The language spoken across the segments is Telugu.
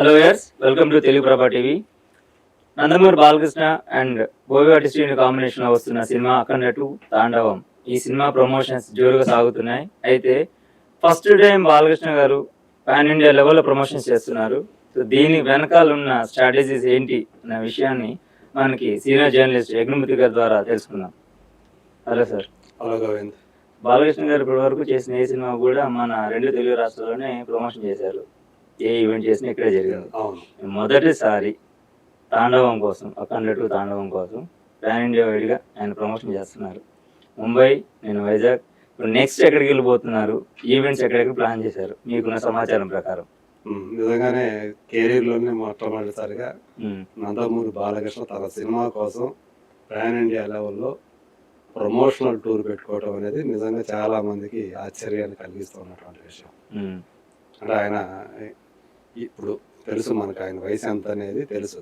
Hello yours welcome to Telugu Prabha TV Nandamuri Balakrishna and Boyapati Srini కాంబినేషన్లో వస్తున్న సినిమా అఖండ టూ తాండవం. ఈ సినిమా ప్రమోషన్స్ జోరుగా సాగుతున్నాయి. అయితే first time Balakrishna garu pan India లెవెల్లో ప్రమోషన్స్ చేస్తున్నారు. సో దీని వెనకాల ఉన్న స్ట్రాటజీస్ ఏంటి అనే విషయాన్ని మనకి సీనియర్ జర్నలిస్ట్ యజ్ఞమూర్తి గారి ద్వారా తెలుసుకుందాం. Hello sir hello Govind Balakrishna garu ఇప్పటి వరకు చేసిన ఏ సినిమా కూడా మన రెండు తెలుగు రాష్ట్రాల్లోనే ప్రమోషన్ చేశారు. ఏ ఈవెంట్ చేసినా ఇక్కడే జరిగింది. అవును. మొదటిసారి తాండవం కోసం అఖండ టూ తాండవం కోసం పాన్ ఇండియా వైడ్గా ఆయన ప్రమోషన్ చేస్తున్నారు. ముంబై నేను వైజాగ్. ఇప్పుడు నెక్స్ట్ ఎక్కడికి వెళ్ళిపోతున్నారు? ఈవెంట్స్ ఎక్కడెక్కడ ప్లాన్ చేశారు? మీకున్న సమాచారం ప్రకారం. నిజంగానే కెరీర్లోనే మొట్టమొదటిసారిగా నందమూరి బాలకృష్ణ తన సినిమా కోసం పాన్ ఇండియా లెవెల్లో ప్రమోషనల్ టూర్ పెట్టుకోవడం అనేది నిజంగా చాలా మందికి ఆశ్చర్యాన్ని కలిగిస్తున్నటువంటి విషయం. అంటే ఆయన ఇప్పుడు తెలుసు మనకు ఆయన వయసు ఎంత అనేది తెలుసు.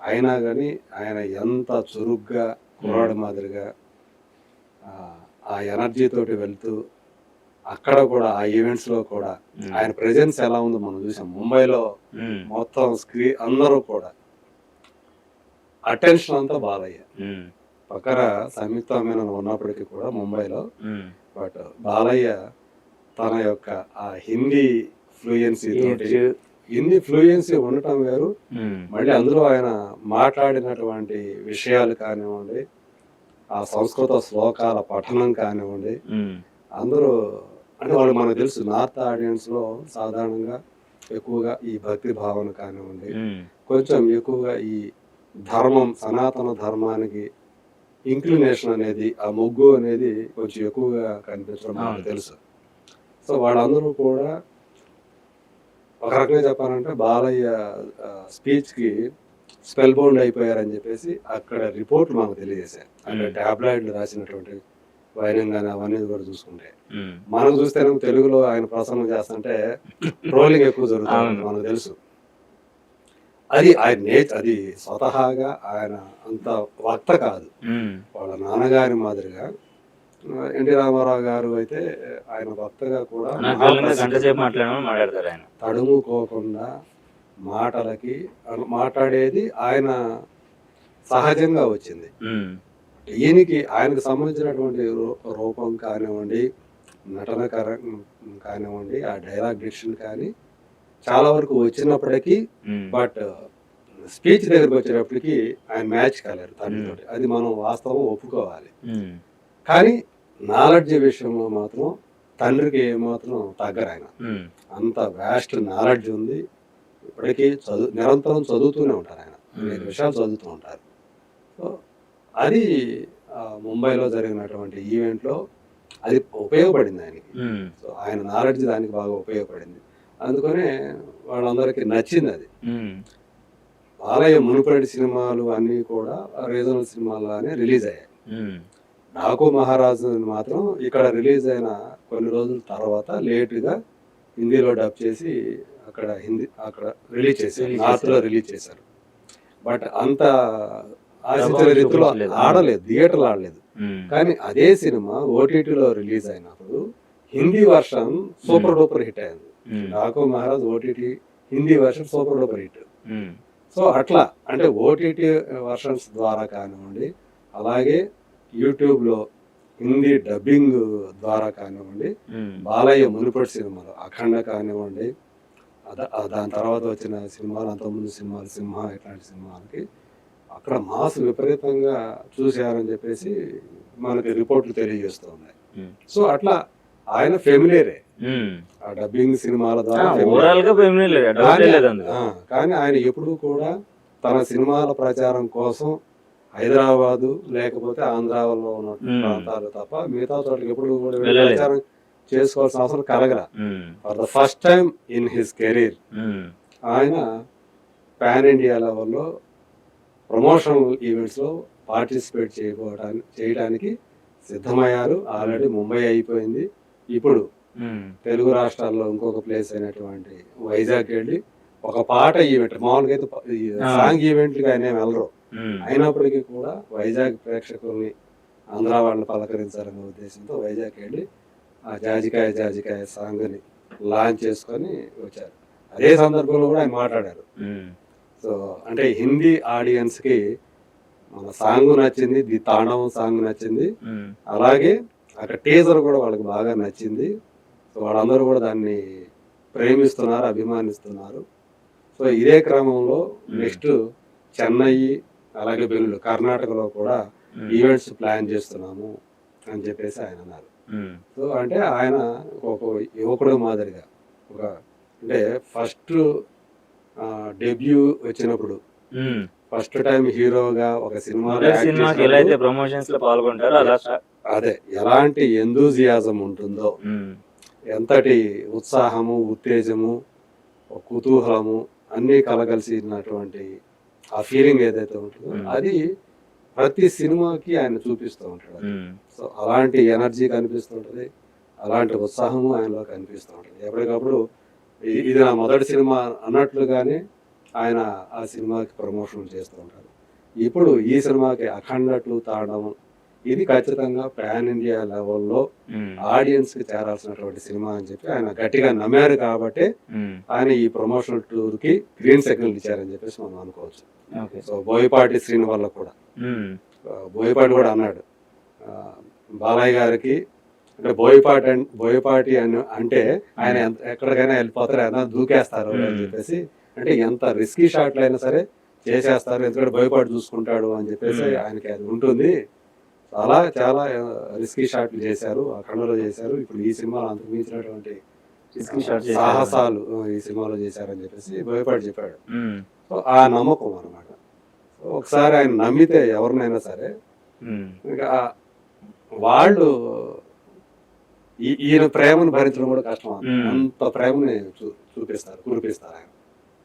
అయినా కానీ ఆయన ఎంత చురుగ్గా కుర్రాడు మాదిరిగా ఆ, ఎనర్జీ తోటి వెళ్తూ అక్కడ కూడా ఆ ఈవెంట్స్లో కూడా ఆయన ప్రెజెన్స్ ఎలా ఉందో మనం చూసాం. ముంబైలో మొత్తం స్క్రీన్ అందరూ కూడా అటెన్షన్ అంతా బాలయ్య. పక్కన సంయుక్త మీనన్ ఉన్నప్పటికీ కూడా ముంబైలో. బట్ బాలయ్య తన యొక్క ఆ హిందీ ఫ్లూయెన్సీ హిందీ ఫ్లూయెన్సీ ఉండటం వేరు. మళ్ళీ అందులో ఆయన మాట్లాడినటువంటి విషయాలు కానివ్వండి ఆ సంస్కృత శ్లోకాల పఠనం కానివ్వండి అందరూ అంటే వాళ్ళు మనకు తెలుసు నార్త్ ఆడియన్స్లో సాధారణంగా ఎక్కువగా ఈ భక్తి భావన కానివ్వండి కొంచెం ఎక్కువగా ఈ ధర్మం సనాతన ధర్మానికి ఇంక్లినేషన్ అనేది ఆ మొగ్గు అనేది కొంచెం ఎక్కువగా కనిపించడం మనకు. తెలుసు. సో వాళ్ళందరూ కూడా ఒక రకంగా చెప్పాలంటే బాలయ్య స్పీచ్కి స్పెల్ బౌండ్ అయిపోయారని చెప్పేసి అక్కడ రిపోర్ట్లు మనకు తెలియజేశాయి అక్కడ Hmm. టాబ్లాయిడ్లు రాసినటువంటి వైరం కానీ అవన్నీ కూడా చూసుకుంటే. మనం చూస్తే తెలుగులో ఆయన ప్రసంగం చేస్తుంటే ట్రోలింగ్ ఎక్కువ జరుగుతుంది. మనకు తెలుసు. అది ఆయన నేచ్ అది స్వతహాగా ఆయన అంత వక్త కాదు. వాళ్ళ నాన్నగారి మాదిరిగా ఎన్టీ రామారావు గారు అయితే ఆయన వక్తగా కూడా మాట్లాడతారు ఆయన. తడుముకోకుండా మాటలకి మాట్లాడేది ఆయన సహజంగా వచ్చింది. ఈయనకి ఆయనకు సంబంధించినటువంటి రూపం కానివ్వండి నటన కానివ్వండి ఆ డైలాగ్ డిక్షన్ కానీ చాలా వరకు వచ్చినప్పటికీ బట్ స్పీచ్ దగ్గరికి వచ్చేటప్పటికి ఆయన మ్యాచ్ కాలేరు తండ్రితోటి అది మనం వాస్తవం ఒప్పుకోవాలి. కానీ నాలెడ్జ్ విషయంలో మాత్రం తండ్రికి ఏమాత్రం తగ్గరు ఆయన. అంత వ్యాస్ట్ నాలెడ్జ్ ఉంది. ఇప్పటికీ చదువు నిరంతరం చదువుతూనే ఉంటారు ఆయన. అనేక. విషయాలు చదువుతూ ఉంటారు. సో అది ముంబైలో జరిగినటువంటి ఈవెంట్లో అది ఉపయోగపడింది ఆయనకి. సో ఆయన నాలెడ్జ్ దానికి బాగా ఉపయోగపడింది. అందుకనే వాళ్ళందరికీ నచ్చింది అది. బాలయ్య మునుపటి సినిమాలు అన్నీ కూడా రీజనల్ సినిమాల్లానే రిలీజ్ అయ్యాయి. డాకు మహారాజు మాత్రం ఇక్కడ రిలీజ్ అయిన కొన్ని రోజుల తర్వాత లేటుగా హిందీలో డబ్ చేసి అక్కడ హిందీ అక్కడ రిలీజ్ చేశారు Release నార్త్లో చేశారు. రిలీజ్ చేశారు. బట్ అంత ఆశించిన రీతిలో. ఆడలేదు. థియేటర్లో ఆడలేదు. కానీ అదే సినిమా ఓటీటీలో రిలీజ్ అయినప్పుడు Hindi version super duper hit అయింది. Daku Maharaj OTT Hindi version super duper hit. So అట్లా అంటే ఓటీటీ వర్షన్స్ ద్వారా కానివ్వండి అలాగే యూట్యూబ్లో హిందీ డబ్బింగ్ ద్వారా కానివ్వండి బాలయ్య మునుపటి సినిమాలు అఖండ కానివ్వండి దాని తర్వాత వచ్చిన సినిమాలు అంతకుముందు సినిమాలు సింహ ఇట్లాంటి సినిమాలకి అక్కడ మాస్ విపరీతంగా చూశారని చెప్పేసి మనకి రిపోర్ట్లు తెలియజేస్తూ ఉన్నాయి. సో అట్లా ఆయన ఫెమిలియరే ఉమ్. ఆ డబ్బింగ్ సినిమాల ద్వారా కానీ ఆయన ఎప్పుడూ కూడా తన సినిమాల ప్రచారం కోసం హైదరాబాదు లేకపోతే ఆంధ్రాలో ఉన్న. ప్రాంతాలు తప్ప మిగతా చోట్లకి ఎప్పుడు కూడా. ప్రచారం చేసుకోవాల్సిన అవసరం కలగల. For the first time in his career ఆయన పాన్ ఇండియా లెవెల్లో ప్రమోషనల్ ఈవెంట్స్లో పార్టిసిపేట్ చేయబోవడానికి చేయడానికి సిద్ధమయ్యారు. ఆల్రెడీ ముంబై అయిపోయింది. ఇప్పుడు తెలుగు రాష్ట్రాల్లో ఇంకొక ప్లేస్ అయినటువంటి వైజాగ్ వెళ్ళి ఒక పాట ఈవెంట్ మామూలుగా అయితే. సాంగ్ ఈవెంట్లకి ఆయన వెళ్ళరు. అయినప్పటికీ కూడా వైజాగ్ ప్రేక్షకుల్ని ఆంధ్ర వాళ్ళని పలకరించాలనే ఉద్దేశంతో వైజాగ్ వెళ్ళి ఆ జాజికాయ జాజికాయ సాంగ్ని లాంచ్ చేసుకొని వచ్చారు. అదే సందర్భంలో కూడా ఆయన మాట్లాడారు. సో అంటే హిందీ ఆడియన్స్కి మన సాంగ్ నచ్చింది ది తాండవం సాంగ్ నచ్చింది. అలాగే అక్కడ టీజర్ కూడా వాళ్ళకి బాగా నచ్చింది. సో వాళ్ళందరూ కూడా దాన్ని ప్రేమిస్తున్నారు అభిమానిస్తున్నారు. సో ఇదే క్రమంలో నెక్స్ట్ చెన్నై అలాగే బెంగళూరు కర్ణాటకలో కూడా ఈవెంట్స్ ప్లాన్ చేస్తున్నాము అని చెప్పేసి ఆయన అన్నారు. సో అంటే ఆయన ఒక యువకుడు మాదిరిగా ఒక అంటే ఫస్ట్ డెబ్యూ వచ్చినప్పుడు. ఫస్ట్ టైం హీరోగా ఒక సినిమా ఎలా అయితే ప్రమోషన్స్లో పాల్గొంటారో అలా అదే ఎలాంటి ఎందూజియాజం ఉంటుందో ఎంతటి ఉత్సాహము ఉత్తేజము కుతూహలము అన్నీ కలగలిసినటువంటి ఆ ఫీలింగ్ ఏదైతే ఉంటుందో Hmm. అది ప్రతి సినిమాకి ఆయన చూపిస్తూ ఉంటాడు. ఉమ్, సో అలాంటి ఎనర్జీ కనిపిస్తుంటది అలాంటి ఉత్సాహము ఆయనలో కనిపిస్తూ ఉంటుంది ఎప్పటికప్పుడు ఇది నా మొదటి సినిమా అన్నట్లుగానే ఆయన ఆ సినిమాకి ప్రమోషన్ చేస్తూ ఉంటారు ఇప్పుడు ఈ సినిమాకి అఖండ టూ తాడడం ఇది ఖచ్చితంగా పాన్ ఇండియా లెవెల్లో ఆడియన్స్కి చేరాల్సినటువంటి సినిమా అని చెప్పి ఆయన గట్టిగా నమ్మారు కాబట్టి ఆయన ఈ ప్రమోషనల్ టూర్కి గ్రీన్ సిగ్నల్ ఇచ్చారని చెప్పేసి మనం అనుకోవచ్చు. సో బోయపాటి శ్రీని వల్ల కూడా బోయపాటి కూడా అన్నాడు. బాలయ్య గారికి అంటే బోయపాటి బోయపాటి అని అంటే ఆయన ఎక్కడికైనా వెళ్ళిపోతారు ఆయన దూకేస్తారు అని. చెప్పేసి. అంటే ఎంత రిస్కీ షాట్లు అయినా సరే చేసేస్తారు ఎందుకంటే బోయపాటి చూసుకుంటాడు అని చెప్పేసి. ఆయనకి అది ఉంటుంది. చాలా చాలా రిస్కీ షాట్లు చేశారు అఖండలో చేశారు. ఇప్పుడు ఈ సినిమాలో అంతకు మించినటువంటి. సాహసాలు ఆ, ఈ సినిమాలో చేశారని చెప్పేసి బోయపాటి చెప్పాడు. సో ఆ నమ్మకం అనమాట ఒకసారి ఆయన నమ్మితే ఎవరినైనా సరే ఇంకా వాళ్ళు ఈయన ప్రేమను భరించడం కూడా కష్టం. అంత ప్రేమని చూపిస్తారు కురిపిస్తారు ఆయన.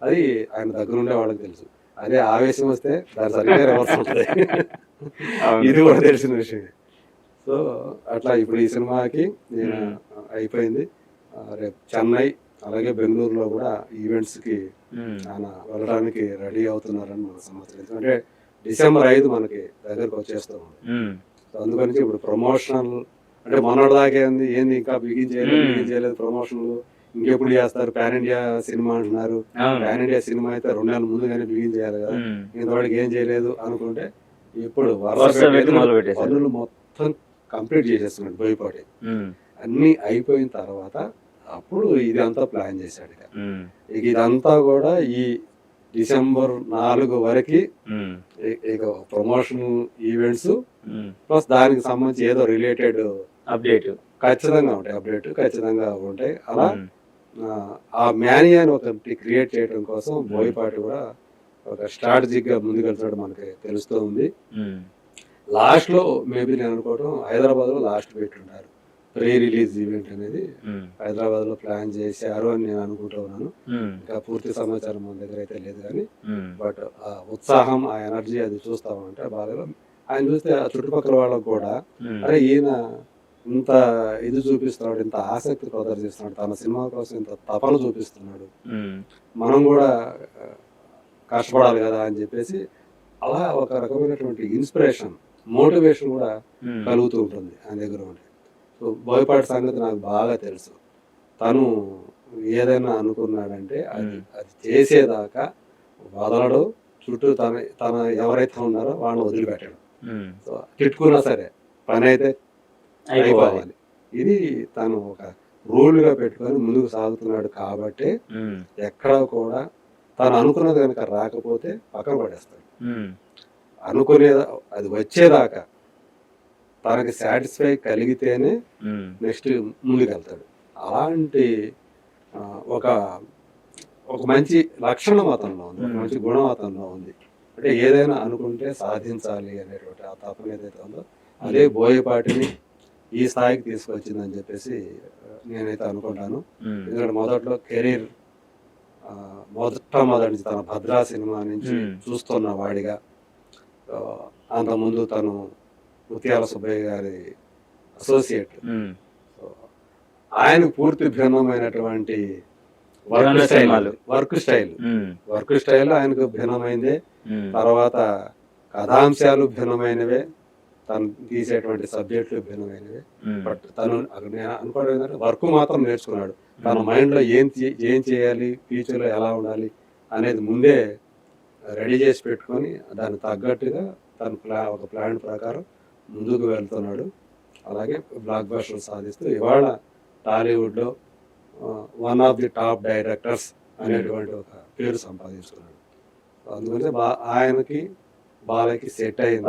అది ఆయన దగ్గరుండే వాళ్ళకి తెలుసు. అదే ఆవేశం వస్తే దాని సరిగ్గా రివర్స్ ఉంటుంది. ఇది కూడా తెలిసిన విషయం సో అట్లా ఇప్పుడు ఈ సినిమాకి నేను. అయిపోయింది. రేపు చెన్నై అలాగే బెంగళూరులో కూడా ఈవెంట్స్కి ఉమ్, ఆయన వెళ్ళడానికి రెడీ అవుతున్నారని మన సమాచారం. ఎందుకంటే డిసెంబర్ ఐదు మనకి దగ్గరకు వచ్చేస్తూ. ఉంది అందుకని ఇప్పుడు ప్రమోషనల్ అంటే మొన్నటి దాకా ఏంది ఏంది ఇంకా బిగిన్ చేయలేదు. బిగిన్ చేయలేదు ప్రమోషన్లు. ఇంకెప్పుడు చేస్తారు? పాన్ ఇండియా సినిమా అంటున్నారు. పాన్ ఇండియా సినిమా అయితే రెండు నెలల ముందుగానే బిగిన్ చేయాలి కదా. ఉమ్, ఇంతవాడికి ఏం చేయలేదు అనుకుంటే ఇప్పుడు. పనులు మొత్తం కంప్లీట్ చేసేస్తున్నాడు బోయపాటి. ఉమ్, అన్ని అయిపోయిన తర్వాత అప్పుడు ఇదంతా ప్లాన్ చేశాడు ఇక. ఇదంతా కూడా ఈ డిసెంబర్ నాలుగు వరకు ఇక ప్రమోషన్ ఈవెంట్స్ ప్లస్ దానికి సంబంధించి ఏదో రిలేటెడ్ అప్డేట్. ఖచ్చితంగా ఉంటాయి. అప్డేట్ ఖచ్చితంగా ఉంటాయి. అలా ఆ, మేనియాని ఒకటి క్రియేట్ చేయడం కోసం బోయపాటి కూడా ఒక స్ట్రాటజిక్గా ముందుకెళ్తాడు మనకి తెలుస్తూ ఉంది. లాస్ట్లో మేబీ నేను అనుకోవడం హైదరాబాద్లో లాస్ట్ పెట్టుంటారు. ప్రీ రిలీజ్ ఈవెంట్ అనేది హైదరాబాద్లో ప్లాన్ చేశారు అని నేను అనుకుంటూ ఉన్నాను. ఇంకా పూర్తి సమాచారం మన దగ్గర అయితే లేదు కానీ బట్ ఆ ఉత్సాహం ఆ ఎనర్జీ అది చూస్తా ఉంటే బాగా ఆయన చూస్తే ఆ చుట్టుపక్కల వాళ్ళకు కూడా అరే ఈయన ఇంత ఇది చూపిస్తున్నాడు ఇంత ఆసక్తి ప్రదర్శిస్తున్నాడు తన సినిమా కోసం ఇంత తపన చూపిస్తున్నాడు. మనం కూడా కష్టపడాలి కదా అని చెప్పేసి అలా ఒక రకమైనటువంటి ఇన్స్పిరేషన్ మోటివేషన్ కూడా కలుగుతూ ఉంటుంది ఆయన దగ్గర ఉంటే. సో బోయపాటి సంగతి నాకు బాగా తెలుసు. తను ఏదైనా అనుకున్నాడంటే అది. అది చేసేదాకా వదలడు చుట్టూ తన తన ఎవరైతే ఉన్నారో వాళ్ళని వదిలిపెట్టాడు. సో తిట్టుకున్నా సరే పని అయితే అయిపోవాలి. ఇది తను ఒక రూల్గా పెట్టుకొని ముందుకు సాగుతున్నాడు కాబట్టి ఎక్కడ కూడా తను అనుకున్నది కనుక రాకపోతే పక్కన పడేస్తాడు. అనుకునే అది వచ్చేదాకా తనకి సాటిస్ఫై కలిగితేనే నెక్స్ట్ ముందుకెళ్తాడు. అలాంటి ఒక ఒక మంచి లక్షణం అతనిలో ఉంది. ఒక మంచి గుణం అతనిలో ఉంది. అంటే ఏదైనా అనుకుంటే సాధించాలి అనేటువంటి ఆ తపన ఏదైతే ఉందో అదే బోయపాటిని ఈ స్థాయికి తీసుకొచ్చిందని చెప్పేసి నేనైతే అనుకుంటాను. ఎందుకంటే మొదట్లో కెరీర్ మొదట మొదటి నుంచి తన భద్రా సినిమా నుంచి. చూస్తున్న వాడిగా అంతకుముందు తను ముత్యాల సుబ్బయ్య గారి అసోసియేట్ ఆయన పూర్తి భిన్నమైనటువంటి work style. Work style. Work style ఆయనకు భిన్నమైందే. తర్వాత కథాంశాలు భిన్నమైనవే. తను తీసేటువంటి సబ్జెక్టులు భిన్నమైనవే. బట్ తను అక్కడ నేను అనుకోవడం ఏంటంటే వర్క్ మాత్రం నేర్చుకున్నాడు. తన మైండ్లో ఏం ఏం చేయాలి ఫ్యూచర్లో ఎలా ఉండాలి అనేది ముందే రెడీ చేసి పెట్టుకొని దానికి తగ్గట్టుగా తన ప్లా ఒక ప్లాన్ ప్రకారం ముందుకు వెళ్తున్నాడు. అలాగే బ్లాక్ బస్టర్ సాధిస్తూ ఇవాళ టాలీవుడ్లో one of the top directors అనేటువంటి ఒక పేరు సంపాదించుకున్నాడు. అందుకని ఆయనకి బాలయ్యకి సెట్ అయింది.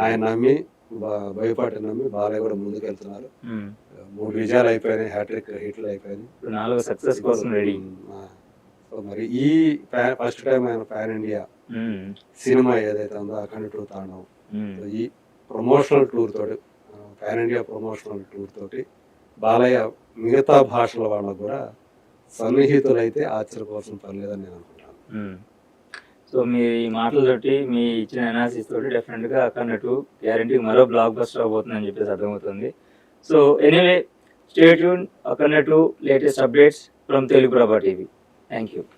ఆయన నమ్మి బా- భయపాటి నమ్మి బాలయ్య కూడా ముందుకు వెళ్తున్నారు ఉమ్. మూడు విజయాలు అయిపోయినాయి హ్యాట్రిక్ హిట్లు అయిపోయినాయి. నాలుగు సక్సెస్ కోసం రెడీ మరి ఈ ఫస్ట్ టైం ఆయన పాన్ ఇండియా. సినిమా ఏదైతే ఉందో అఖండ టూ తాండవం. ఈ ప్రమోషనల్ టూర్ తోటి పాన్ ఇండియా ప్రమోషనల్ టూర్ తోటి బాలయ్య మిగతా భాషల వాళ్ళకు కూడా సన్నిహితులైతే ఆశ్చర్యపోవాల్సిన పని లేదని నేను అనుకుంటాను. సో మీ మాటలతోటి మీ ఇచ్చిన అనాలిసిస్ తోటి డెఫినెట్గా అక్కడట్టు గ్యారంటీ మరో బ్లాక్ బస్టర్ అవబోతుందని చెప్పేసి అర్థమవుతుంది. So anyway stay tuned అక్కడట్టు latest updates from Telugu Prabha TV thank you